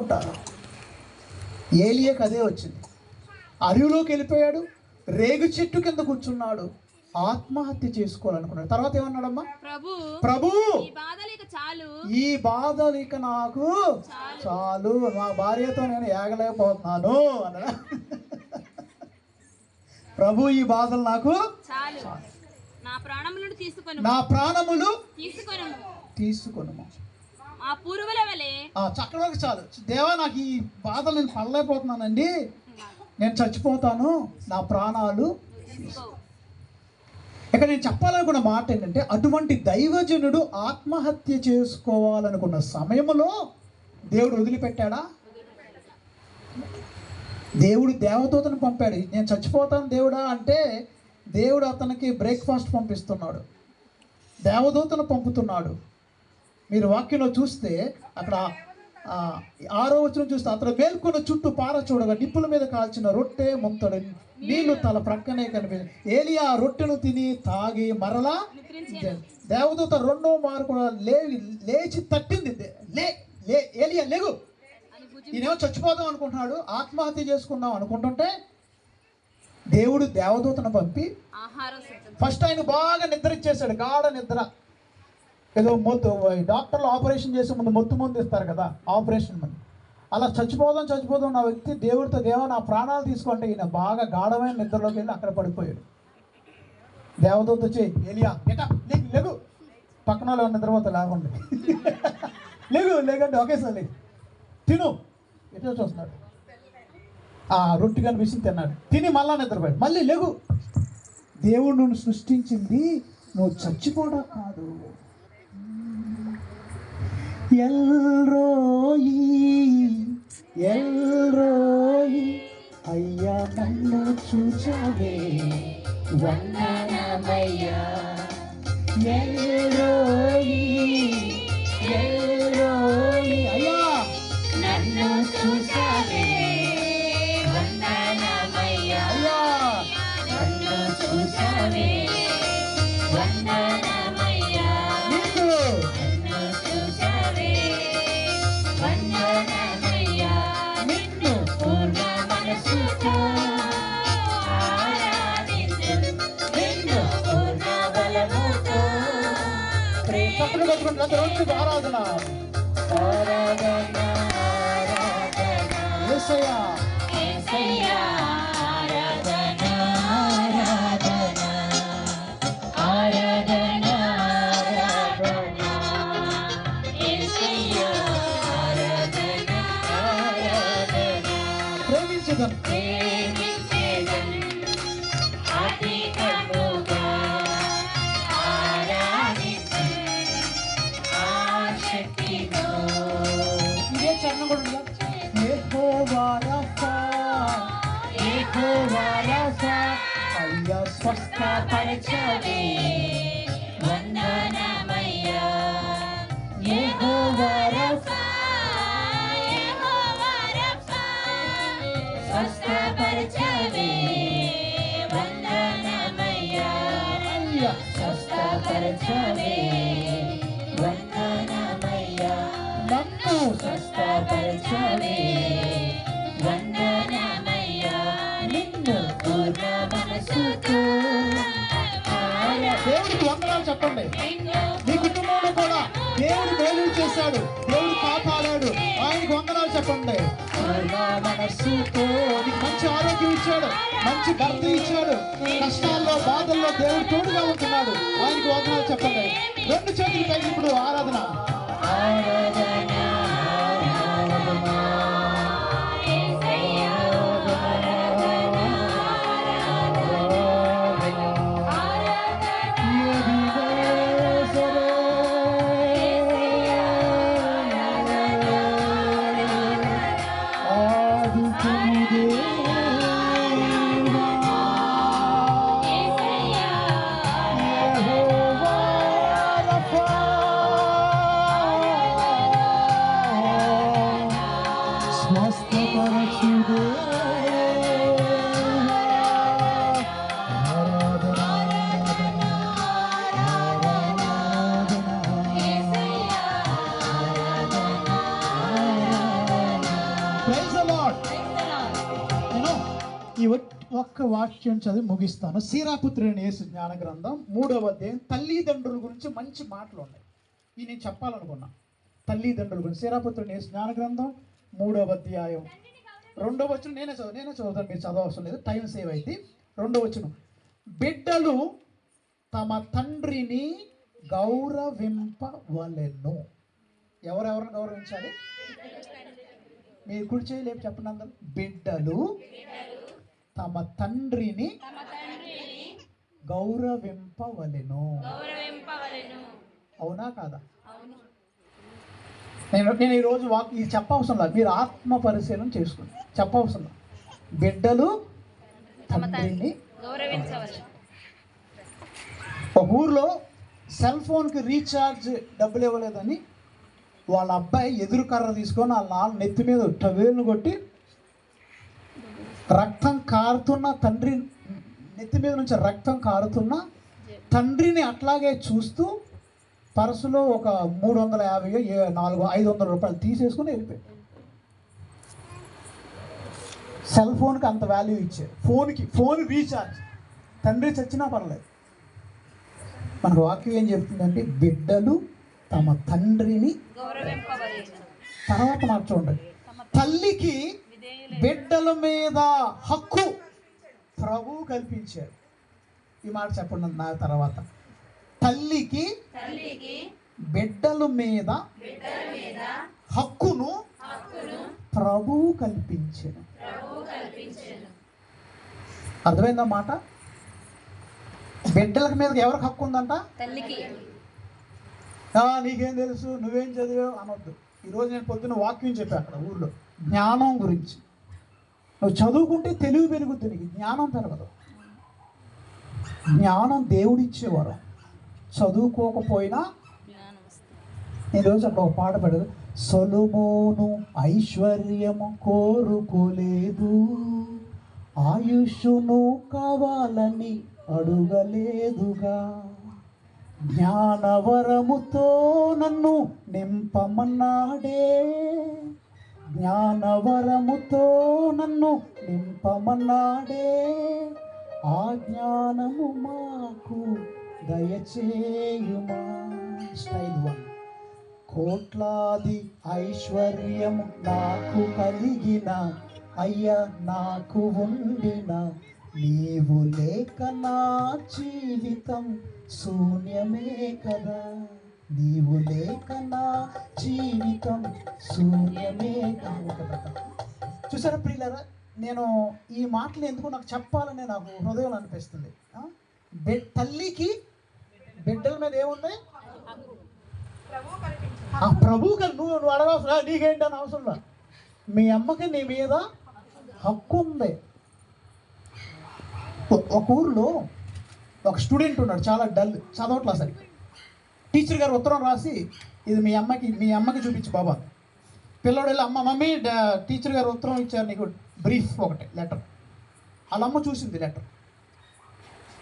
ఉంటారు ఏలియకు అదే వచ్చింది. అడవిలోకి వెళ్ళిపోయాడు. రేగు చెట్టు కింద కూర్చున్నాడు. ఆత్మహత్య చేసుకోవాలనుకున్నాడు. తర్వాత ఏమన్నాడమ్మా? ప్రభు చాలు. ఈ బాధలు ఇక నాకు చాలు. మా భార్యతో నేను ఏగలేకపోతున్నాను. అన్నాడా? ప్రభు ఈ బాధలు నాకు చాలు. నా ప్రాణములను తీసుకొని నా ప్రాణములు తీసుకొని తీసుకొను మా వలె? చాలు దేవా నాకు ఈ బాధలు నేను పడలేకపోతున్నానండి. నేను చచ్చిపోతాను నా ప్రాణాలు. ఇక్కడ ఇక నేను చెప్పాలనుకున్న మాట ఏంటంటే అటువంటి దైవజనుడు ఆత్మహత్య చేసుకోవాలనుకున్న సమయంలో దేవుడు వదిలిపెట్టాడా? దేవుడు దేవదూతను పంపాడు. నేను చచ్చిపోతాను దేవుడా అంటే దేవుడు అతనికి బ్రేక్ఫాస్ట్ పంపిస్తున్నాడు. దేవదూతను పంపుతున్నాడు. మీరు వాక్యంలో చూస్తే అక్కడ ఆ, ఆరో వచ్చిన చూస్తే అతను మేల్కొన్న చుట్టూ పార చూడగా నిప్పుల మీద కాల్చిన రొట్టె ముంతడు నీళ్ళు తల ప్రక్కనే కనిపించి ఏలియా ఆ రొట్టెను తిని తాగి మరలా దేవదూత రెండో మారు కూడా లే లేచి తట్టింది. లే లే ఏలియా లేగు. భుజి ఈయనేమో చచ్చిపోదాం అనుకుంటున్నాడు ఆత్మహత్య చేసుకుందాం అనుకుంటుంటే దేవుడు దేవదూతను పంపి ఫస్ట్ ఆయన బాగా నిద్ర ఇచ్చేసాడు గాఢ నిద్ర. ఏదో మొత్తు డాక్టర్లు ఆపరేషన్ చేసే ముందు మొత్తు ముందు ఇస్తారు కదా ఆపరేషన్ ముందు. అలా చచ్చిపోదాం చచ్చిపోదాం నా వ్యక్తి దేవుడితో దేవా నా ప్రాణాలు తీసుకుంటే ఈయన బాగా గాఢమైన నిద్రలోకి వెళ్ళి అక్కడ పడిపోయాడు. దేవదూత వచ్చి ఏలియా గెట లేకు లేగు. పక్కన వాళ్ళు నిద్రపోతే లేకుండా లేగు లేకంటే ఒకేసారి లేదు తిను. ఎటో చూస్తున్నాడు ఆ రొట్టి కనిపిస్తుంది తిన్నాడు. తిని మళ్ళా నిద్రపోయాడు. మళ్ళీ లేగు. దేవుడు నువ్వు సృష్టించింది. నువ్వు చచ్చిపోవడం కాదు. ఎల్రోయి ఎల్రోయి అయ్యా నన్ను చూచావే వందనమయ్యా ఎల్ చప్పట్లు కొట్టుకుంటున్నా రోజు ఆరాధన ఆరాధన ఆరాధన యేసయ్యా యేసయ్యా ఆరాధన స్వస్థపరచవే వందనమయ్యా యెహోవా రఫా, యెహోవా రఫా, స్వస్థపరచవే వందనమయ్యా అయ్యా స్వస్థపరచవే నన్ను స్వస్థపరచవే వందనమయ్యా నిన్ను పూర్ణ మనసుతో. దేవుడికి వందనాలు చెప్పండి. నీ కుటుంబంలో కూడా దేవుడు మేలు చేశాడు. దేవుడు కాపాడాడు. ఆయనకు వందనాలు చెప్పండి. మనసుతో. నీకు మంచి ఆరోగ్యం ఇచ్చాడు. మంచి భర్త ఇచ్చాడు. కష్టాల్లో బాధల్లో దేవుడు తోడుగా ఉంటున్నాడు. ఆయనకు వందనాలు చెప్పండి. రెండు చేతులు పైకి ఇప్పుడు ఆరాధన. ఆరాధన ఒక్క వాక్యం చదివి ముగిస్తాను. సీరాపుత్రుని యేసు జ్ఞాన గ్రంథం మూడవ అధ్యాయం. తల్లిదండ్రుల గురించి మంచి మాటలు ఉన్నాయి. ఇవి నేను చెప్పాలనుకున్నా. తల్లిదండ్రుల గురించి. సీరాపుత్రుని యేసు జ్ఞాన గ్రంథం మూడవ అధ్యాయం. రెండవ వచ్చిన నేనే చదువు నేనే చదువుతాను. మీరు చదవవసరం లేదు. టైం సేవ్ అయితే రెండవ వచ్చిన బిడ్డలు తమ తండ్రిని గౌరవింపవలెను. ఎవరెవరిని గౌరవించాలి? మీరు కుడి చేయలేపు చెప్పండి అందరు. బిడ్డలు తమ తండ్రిని గౌరవింపవలెను. అవునా కాదా? నేను నేను ఈరోజు వాక్ ఇది చెప్పవసరం లేదు మీరు ఆత్మ పరిశీలన చేసుకోండి. చెప్పవసరం బిడ్డలు తండ్రిని ఒక ఊర్లో సెల్ ఫోన్కి రీఛార్జ్ డబ్బులు ఇవ్వలేదని వాళ్ళ అబ్బాయి ఎదురు కర్ర తీసుకొని వాళ్ళ నాన్న నెత్తి మీద టవేలును కొట్టి రక్తం కారుతున్న తండ్రి నెత్తి మీద నుంచి రక్తం కారుతున్న తండ్రిని అట్లాగే చూస్తూ పర్సులో ఒక మూడు వందల యాభై ఏ- నాలుగు ఐదు వందల రూపాయలు తీసేసుకుని వెళ్ళిపోయాడు. సెల్ ఫోన్కి అంత వాల్యూ ఇచ్చారు. ఫోన్కి ఫోన్ రీఛార్జ్. తండ్రి చచ్చినా పర్లేదు. మనకు వాక్యం ఏం చెప్తుందంటే బిడ్డలు తమ తండ్రిని తర్వాత మాట చూడండి తల్లికి బిడ్డల మీద హక్కు ప్రభు కల్పించారు ఈ మాట చెప్పండి నా తర్వాత. తల్లికి బిడ్డల మీద హక్కును ప్రభు కల్పించాను అర్థమైందా మాట? బిడ్డల మీద ఎవరికి హక్కు ఉందంట? తల్లికి. "ఆ, నీకేం తెలుసు? నువ్వేం చదివావు? అనొద్దు. ఈరోజు నేను పొద్దున్న వాక్యం చెప్పాను అక్కడ ఊర్లో. జ్ఞానం గురించి. నువ్వు చదువుకుంటే తెలివి పెరుగుద్ది నీకు. జ్ఞానం పెరగదు. జ్ఞానం దేవుడిచ్చేవారు. చదువుకోకపోయినా జ్ఞానం అక్కడ ఒక పాట పాడారు. సొలుమోను ఐశ్వర్యము కోరుకోలేదు. ఆయుష్ను కావాలని అడుగలేదుగా. జ్ఞానవరముతో నన్ను నింపమన్నాడే. జ్ఞానవరముతో నన్ను నింపమన్నాడే ఆ జ్ఞానము మాకు దయచేయుమా స్టైల్ వన్ కోట్లాది ఐశ్వర్యము నాకు కలిగిన అయ్యా నాకు ఉండిన నీవు లేక నా జీవితం శూన్యమే కదా నీవు లేక నా జీవితం శూన్యమే కదా చూసారా ప్రియులరా? నేను ఈ మాటలు ఎందుకు నాకు చెప్పాలనే నాకు హృదయం అనిపిస్తుంది. తల్లికి బిడ్డల మీద ఏముంది ఆ ప్రభువు గారు నువ్వు నువ్వు అడగవసరం "ఆ, నీకేంటి అని అవసరం లేదు మీ అమ్మకి నీ మీద హక్కు ఉంది. ఒక ఊర్లో ఒక స్టూడెంట్ ఉన్నాడు చాలా డల్ చదవట్లా సరి టీచర్ గారు ఉత్తరం రాసి ఇది మీ అమ్మకి మీ అమ్మకి చూపించు బాబా. పిల్లోడు వెళ్ళి అమ్మ మమ్మీ టీచర్ గారు ఉత్తరం ఇచ్చారు నీకు బ్రీఫ్ ఒకటి లెటర్. వాళ్ళ అమ్మ చూసింది లెటర్.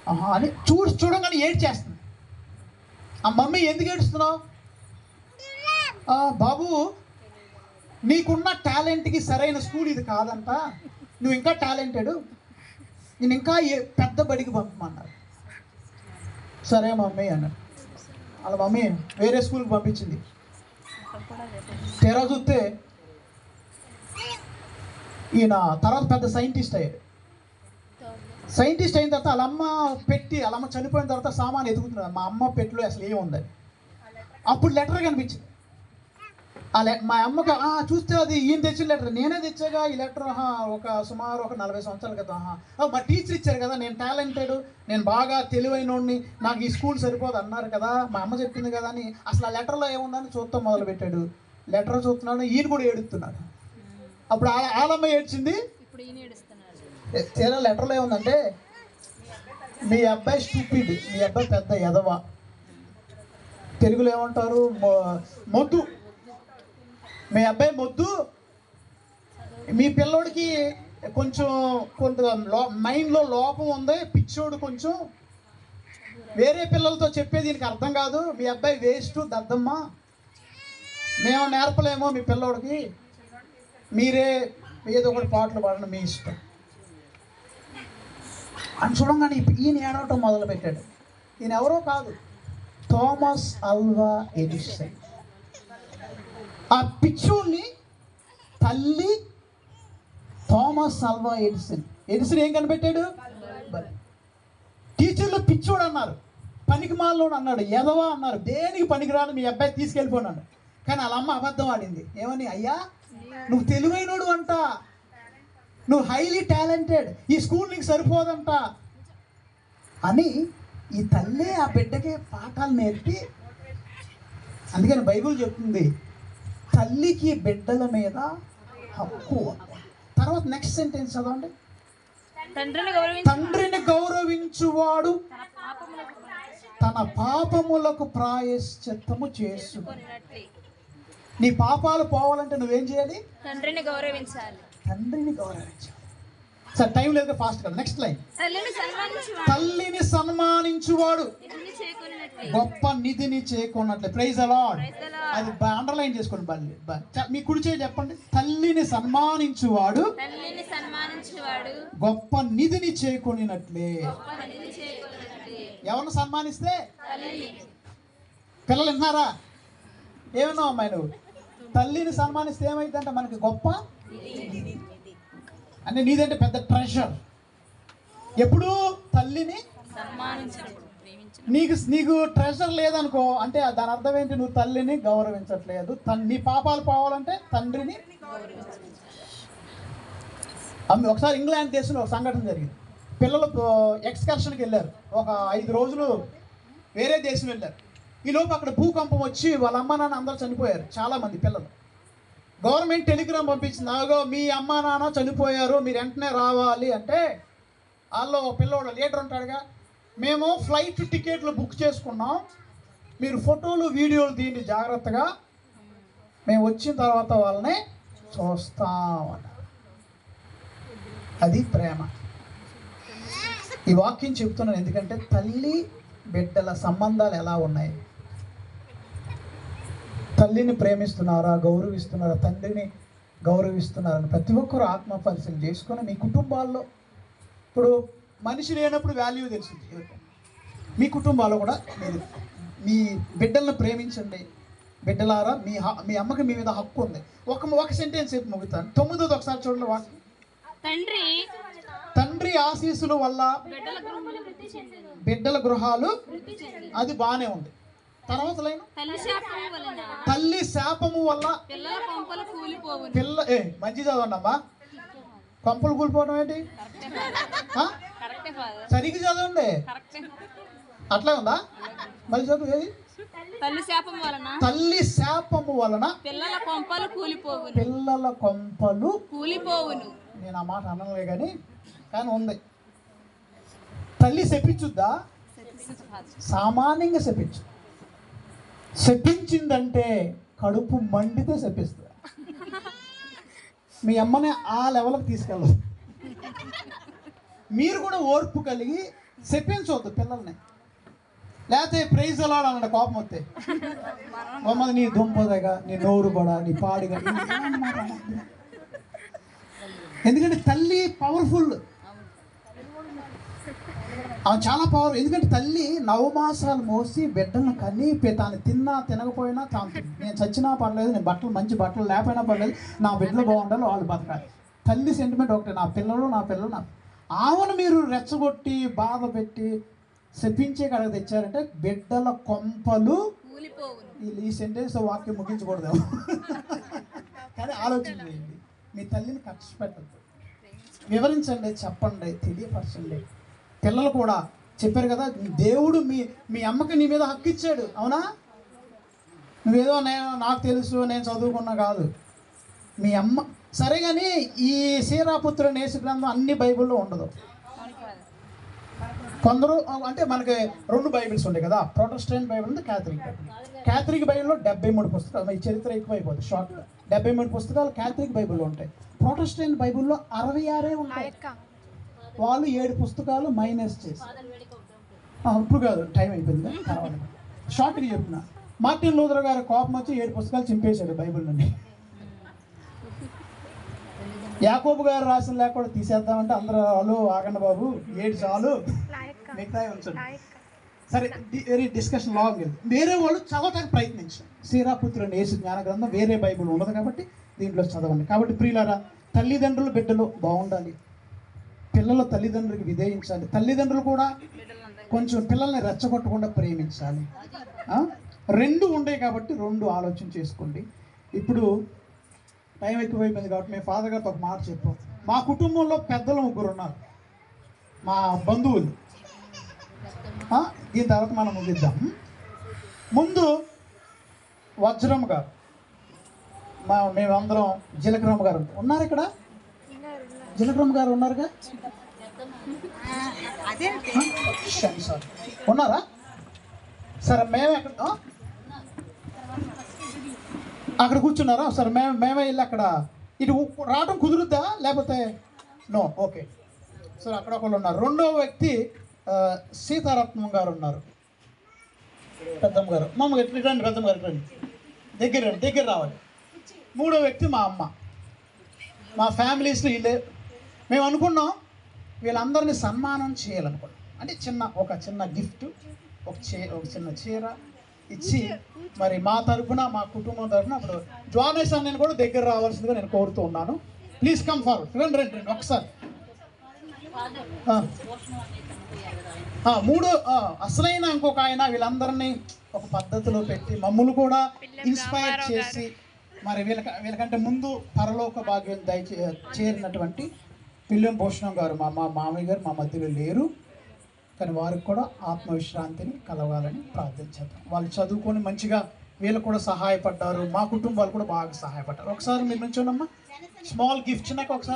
ఆహా అని చూసి చూడగానే ఏడ్ చేస్తుంది ఆ మమ్మీ ఎందుకు ఏడుస్తున్నావు? బాబు నీకున్న టాలెంట్కి సరైన స్కూల్ ఇది కాదంట. నువ్వు ఇంకా టాలెంటెడ్. నేను ఇంకా ఏ- పెద్ద బడికి పంపమన్నారు. సరే మమ్మీ అన్నారు వాళ్ళ మమ్మీ వేరే స్కూల్కి పంపించింది. తెరా చూస్తే ఈయన తర్వాత పెద్ద సైంటిస్ట్ అయ్యాడు. సైంటిస్ట్ అయిన తర్వాత వాళ్ళ అమ్మ పెట్టి వాళ్ళ అమ్మ చనిపోయిన తర్వాత సామాన్ ఎదుగుతున్నాడు మా అమ్మ పెట్టిలో అసలు ఏముందని. అప్పుడు లెటర్ కనిపించింది. ఆ లె మా అమ్మకి "ఆ, చూస్తే అది ఈయన తెచ్చిన లెటర్ నేనే తెచ్చాగా ఈ లెటర్ ఒక సుమారు ఒక నలభై సంవత్సరాల క్రితం ఆహా. "ఆ, మా టీచర్ ఇచ్చారు కదా నేను టాలెంటెడ్ నేను బాగా తెలివైనోడిని నాకు ఈ స్కూల్ సరిపోదు అన్నారు కదా మా అమ్మ చెప్పింది కదా అని అసలు ఆ లెటర్లో ఏముందని చూస్తాం మొదలు పెట్టాడు లెటర్ చూస్తున్నాడు ఈయన కూడా ఏడుస్తున్నాడు. అప్పుడు ఆ- ఆలమ్మ ఏడ్చింది? తీరా లెటర్లో ఏముందంటే మీ అబ్బాయి స్టూపిడ్ మీ అబ్బాయి పెద్ద ఎదవ. తెలుగులో ఏమంటారు? మొద్దు. మీ అబ్బాయి మొద్దు. మీ పిల్లోడికి కొంచెం కొంత లో మైండ్లో లోపం ఉంది పిచ్చోడు కొంచెం. వేరే పిల్లలతో చెప్పేది దీనికి అర్థం కాదు. మీ అబ్బాయి వేస్ట్ దద్దమ్మ. మేము నేర్పలేమో మీ పిల్లోడికి. మీరే ఏదో ఒకటి పాటలు పాడడం మీ ఇష్టం. అని చూడంగానే ఈయన ఏడవటం మొదలు పెట్టాడు ఈయన ఎవరో కాదు. థామస్ అల్వా ఎడిషన్ ఆ పిచ్చోడిని తల్లి థామస్ అల్వా ఎడిసన్. ఎడిసన్ ఏం కనిపెట్టాడు? టీచర్లు పిచ్చోడు అన్నారు. పనికి మాలోడు అన్నాడు. ఎదవా అన్నారు. దేనికి పనికిరాను మీ అబ్బాయి తీసుకెళ్ళిపోనాడు కానీ వాళ్ళ అమ్మ అబద్ధం ఆడింది. ఏమని? అయ్యా నువ్వు తెలివైనోడు అంట. నువ్వు హైలీ టాలెంటెడ్ ఈ స్కూల్ నీకు సరిపోదంట. అని ఈ తల్లే ఆ బిడ్డకే పాఠాలు నేర్పి అందుకని బైబిల్ చెప్తుంది తల్లికి బిడ్డల మీద హక్కు తర్వాత నెక్స్ట్ సెంటెన్స్ చదవండి. తండ్రిని గౌరవించి తండ్రిని గౌరవించువాడు తన పాపములకు ప్రాయశ్చిత్తము చేసు నీ పాపాలు పోవాలంటే నువ్వేం చేయాలి? తండ్రిని గౌరవించాలి. తండ్రిని గౌరవించాలి. సార్ టైం లేదు ఫాస్ట్ కదా నెక్స్ట్ లైన్ తల్లిని సన్మానించి తల్లిని సన్మానించువాడు. గొప్ప నిధిని చేకున్నట్లే ప్రైజ్ అలాడ్. అది అండర్లైన్ చేసుకోండి బల్లి మీ కుడి చేయి చెప్పండి. తల్లిని సన్మానించువాడు గొప్ప నిధిని చేకొనినట్లే ఎవరిని సన్మానిస్తే? పిల్లలు విన్నారా ఏమన్నావు అమ్మాయి నువ్వు? తల్లిని సన్మానిస్తే ఏమైందంటే మనకి గొప్ప అంటే నీదంటే పెద్ద ట్రెషర్ ఎప్పుడు తల్లిని సన్మానించడం. నీకు నీకు ట్రెషర్ లేదనుకో అంటే దాని అర్థం ఏంటి? నువ్వు తల్లిని గౌరవించట్లేదు. తన్ నీ పాపాలు పోవాలంటే తండ్రిని ఒకసారి ఇంగ్లాండ్ దేశంలో ఒక సంఘటన జరిగింది. పిల్లలు ఎక్స్కర్షన్కి వెళ్ళారు. ఒక ఐదు రోజులు వేరే దేశం వెళ్ళారు. ఈ లోపు అక్కడ భూకంపం వచ్చి వాళ్ళ అమ్మ నాన్న అందరూ చనిపోయారు చాలామంది పిల్లలు. గవర్నమెంట్ టెలిగ్రామ్ పంపించింది ఆగో మీ అమ్మ నాన్న చనిపోయారు మీరు వెంటనే రావాలి అంటే వాళ్ళు పిల్లవాడు పిల్లోడు లీడర్ ఉంటాడుగా మేము ఫ్లైట్ టికెట్లు బుక్ చేసుకున్నాం. మీరు ఫోటోలు వీడియోలు తీయండి జాగ్రత్తగా. మేము వచ్చిన తర్వాత వాళ్ళని చూస్తామన్న అది ప్రేమ. ఈ వాక్యం చెప్తున్నాను ఎందుకంటే తల్లి బిడ్డల సంబంధాలు ఎలా ఉన్నాయి? తల్లిని ప్రేమిస్తున్నారా? గౌరవిస్తున్నారా? తండ్రిని గౌరవిస్తున్నారా ప్రతి ఒక్కరు ఆత్మ పరిశీలన చేసుకొని మీ కుటుంబాల్లో ఇప్పుడు మనిషి లేనప్పుడు వాల్యూ ఎవరికైనా. మీ కుటుంబాల్లో కూడా మీరు మీ బిడ్డలను ప్రేమించండి. బిడ్డలారా మీ మీ అమ్మకి మీ మీద హక్కు ఉంది. ఒక ఒక సెంటెన్స్ చెప్పి ముగుతాను తొమ్మిదోది ఒకసారి చూడండి వాక్యం తండ్రి. తండ్రి ఆశీస్సుల వల్ల బిడ్డల గృహాలు అది బాగానే ఉంది. తర్వాత లైన్? తల్లి శాపము వల్ల పిల్ల ఏ మంచి చదవండి అమ్మా. కొంపలు కూలిపోవడం ఏంటి? సరిగ్గా చదవండి. అట్లా ఉందా? మళ్ళీ చదువు ఏది? తల్లి శాపం వలన తల్లి శాపము వలన పిల్లల కొంపలు కూలిపోవును. పిల్లల కొంపలు కూలిపోవును. నేను ఆ మాట అనలే కానీ కానీ ఉంది. తల్లి శపించుద్దా? సామాన్యంగా శపించు శపించిందంటే కడుపు మండితే శపిస్తుంది. మీ అమ్మని ఆ లెవెల్కి తీసుకెళ్ళదు. మీరు కూడా ఓర్పు కలిగి చెప్పించవద్దు పిల్లల్ని. లేకపోతే ప్రైజ్ అలా అన్న కోపం వస్తే. మమ్మల్ని నీ దుంపదగా నీ నోరు పడ నీ పాడిగా. ఎందుకంటే తల్లి పవర్ఫుల్ ఆమె చాలా పవర్ ఎందుకంటే తల్లి నవమాసాలు మోసి బిడ్డను కని తాను తిన్నా తినకపోయినా తాను నేను చచ్చినా పర్లేదు నేను బట్టలు మంచి బట్టలు లేకపోయినా పర్లేదు నా బిడ్డలు బాగుండాలి వాళ్ళు బతకాలి. తల్లి సెంటిమెంట్ ఒకటి నా పిల్లలు నా పిల్లలు నా ఆమెను మీరు రెచ్చగొట్టి బాధ పెట్టి శపించే కడగ తెచ్చారంటే బిడ్డల కొంపలు ఈ- ఈ సెంటెన్స్ వాక్యం ముగించకూడదు. కానీ ఆలోచన చేయండి మీ తల్లిని ఖర్చు పెట్టద్దు. వివరించండి చెప్పండి తెలియపరచండి. పిల్లలు కూడా చెప్పారు కదా దేవుడు మీ మీ అమ్మకి నీ మీద హక్కు ఇచ్చాడు. అవునా? నువ్వేదో నేను నాకు తెలుసు నేను చదువుకున్నా కాదు. మీ అమ్మ సరే కానీ ఈ సీరాపుత్ర నేసు గ్రంథం అన్ని బైబిల్లో ఉండదు. కొందరు అంటే మనకి రెండు బైబిల్స్ ఉంటాయి కదా ప్రొటెస్టెంట్ బైబిల్ ఉంది క్యాథలిక్ బైబిల్ క్యాథలిక్ బైబిల్లో డెబ్బై మూడు పుస్తకాలు ఈ చరిత్ర ఎక్కువ అయిపోతుంది షార్ట్. డెబ్బై మూడు పుస్తకాలు క్యాథలిక్ బైబిల్లో ఉంటాయి. ప్రొటెస్టెంట్ బైబిల్లో అరవై ఆరే ఉంటాయి. వాళ్ళు ఏడు పుస్తకాలు మైనస్ చేసి. ఇప్పుడు కాదు టైం అయిపోయింది షార్ట్గా చెప్పిన మార్టిన్ లూథర్ గారి కోపం వచ్చి ఏడు పుస్తకాలు చింపేశాడు బైబిల్ నుండి. యాకోబు గారు రాసిన లేకుండా తీసేద్దామంటే అందరూ వాళ్ళు ఆగండి బాబు ఏడు చాలు. మిగతా ఉంచండి. సరే వెరీ డిస్కషన్ లాంగ్. వేరే వాళ్ళు చదవటానికి ప్రయత్నించారు శ్రీరాపుత్రుని యేసు జ్ఞాన గ్రంథం వేరే బైబిల్ ఉన్నది కాబట్టి దీంట్లో చదవండి. కాబట్టి ప్రియులారా తల్లిదండ్రులు బిడ్డలు బాగుండాలి. పిల్లలు తల్లిదండ్రులకు విధేయించాలి. తల్లిదండ్రులు కూడా కొంచెం పిల్లల్ని రెచ్చగొట్టకుండా ప్రేమించాలి? రెండు ఉండే కాబట్టి రెండు ఆలోచన చేసుకోండి. ఇప్పుడు టైం ఎక్కువైపోయింది కాబట్టి మేము ఫాదర్ గారితో ఒక మాట చెప్పాం. మా కుటుంబంలో పెద్దలు ముగ్గురు ఉన్నారు. మా బంధువులు. దీని తర్వాత మనం ముగిద్దాం. ముందు వజ్రం గారు. మా మేమందరం జీలకరమ్మ గారు ఉన్నారు ఇక్కడ? జీలకరమ్మ గారు ఉన్నారుగా? ఉన్నారా? సరే మేము ఎక్కడ? అక్కడ కూర్చున్నారా? సరే మేము మేమే వెళ్ళి అక్కడ ఇటు రావడం కుదురుద్దా? లేకపోతే నో ఓకే. సరే అక్కడ ఒకళ్ళు ఉన్నారు. రెండో వ్యక్తి సీతారత్నం గారు ఉన్నారు. పెద్దమ్మ గారు. మా అమ్మ రండి పెద్దమ్మ గారు రండి. దగ్గర రండి దగ్గర రావాలి. మూడో వ్యక్తి మా అమ్మ. మా ఫ్యామిలీస్లో వీళ్ళే. మేము అనుకున్నాం వీళ్ళందరినీ సన్మానం చేయాలనుకున్నాం. అంటే చిన్న ఒక చిన్న గిఫ్ట్ ఒక చే ఒక చిన్న చీర ఇచ్చి మరి మా తరఫున మా కుటుంబం తరఫున అప్పుడు జోనేష్ నేను కూడా దగ్గర రావాల్సిందిగా నేను కోరుతూ ఉన్నాను. ప్లీజ్ కమ్ ఫార్వర్డ్ రండి రండి రండి. ఒకసారి. మూడో అసలైన ఇంకొక ఆయన వీళ్ళందరినీ ఒక పద్ధతిలో పెట్టి మమ్మల్ని కూడా ఇన్స్పైర్ చేసి మరి వీళ్ళక వీళ్ళకంటే ముందు పరలోక భాగ్యం దయచే చేరినటువంటి పిల్లం భూషణం గారు మా మా మామయ్య గారు మా మధ్యలో లేరు. కానీ వారికి కూడా ఆత్మవిశ్రాంతిని కలవాలని ప్రార్థన చేద్దాం. వాళ్ళు చదువుకొని మంచిగా వీళ్ళు కూడా సహాయపడ్డారు మా కుటుంబాలు కూడా బాగా సహాయపడ్డారు. ఒకసారి మీరు నుంచోనమ్మా స్మాల్ గిఫ్ట్ నాకు ఒకసారి